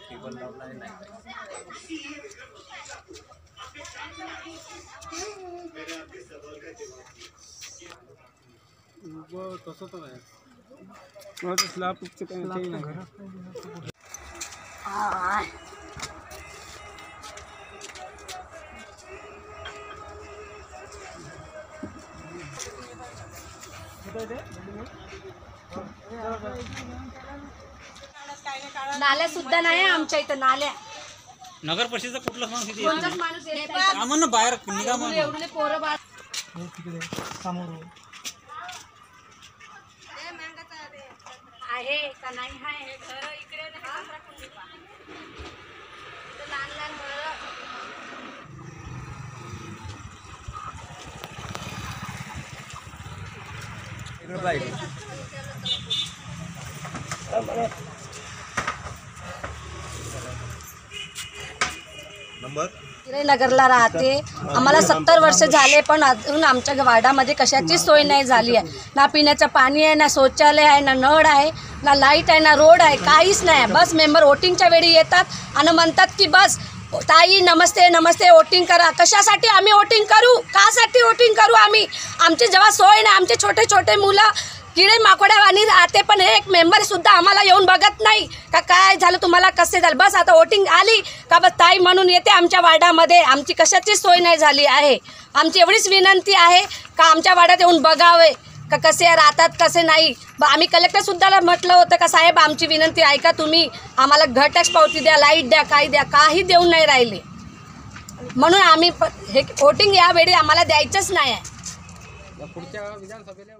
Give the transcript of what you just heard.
Table लावला आहे नाही काही. तसं तर आहे स्लॅब काही नाही नाल्या सुद्धा नाही आमच्या इथं नाल्या नगर परिषदेचा कुठलाच माणूस इथे येत कोणताच माणूस येत नाही. नाही. आम्हाला बाहेर निघा म्हणून. एवढे पोरं बाळ आहे का नाही आहे घरं इकडे नाही का दुसरा कुंडी पहा. इथं लहान लहान घरं. नगरला राहते. आम्हाला सत्तर वर्ष झाले पण अजून आमच्या वार्डामध्ये कशाची सोय नाही झाली आहे. ना पिण्याचं पाणी आहे ना शौचालय आहे ना नळ आहे ना लाइट आहे ना रोड आहे काहीच नाही आहे. बस मेंबर वोटिंगच्या वेळी येतात आणि म्हणतात की बस ताई नमस्ते नमस्ते वोटिंग करा. कशासाठी आम्ही वोटिंग करू? कासाठी वोटिंग करू आम्ही? आमची जेव्हा सोय नाही आमचे छोटे छोटे मुलं किडे माकोड्यावानी राहते पण एक मेंबर सुद्धा आम्हाला येऊन बघत नाही. का काय झालं तुम्हाला कसे झालं? बस आता वोटिंग आली. का बस ताई म्हणून येते आमच्या वार्डामध्ये. आमची कशाची सोय नाही झाली आहे. आमची एवढीच विनंती आहे का आमच्या वाड्यात येऊन बघावे. का कसे राहतात कसे नाही. आम्ही कलेक्टरसुद्धा म्हटलं होतं का साहेब आमची विनंती ऐका तुम्ही? आम्हाला घर पावती द्या लाइट द्या काही द्या काही देऊन नाही राहिले. म्हणून आम्ही प- हे वोटिंग यावेळी आम्हाला द्यायचंच नाही आहे. पुढच्या विधानसभेला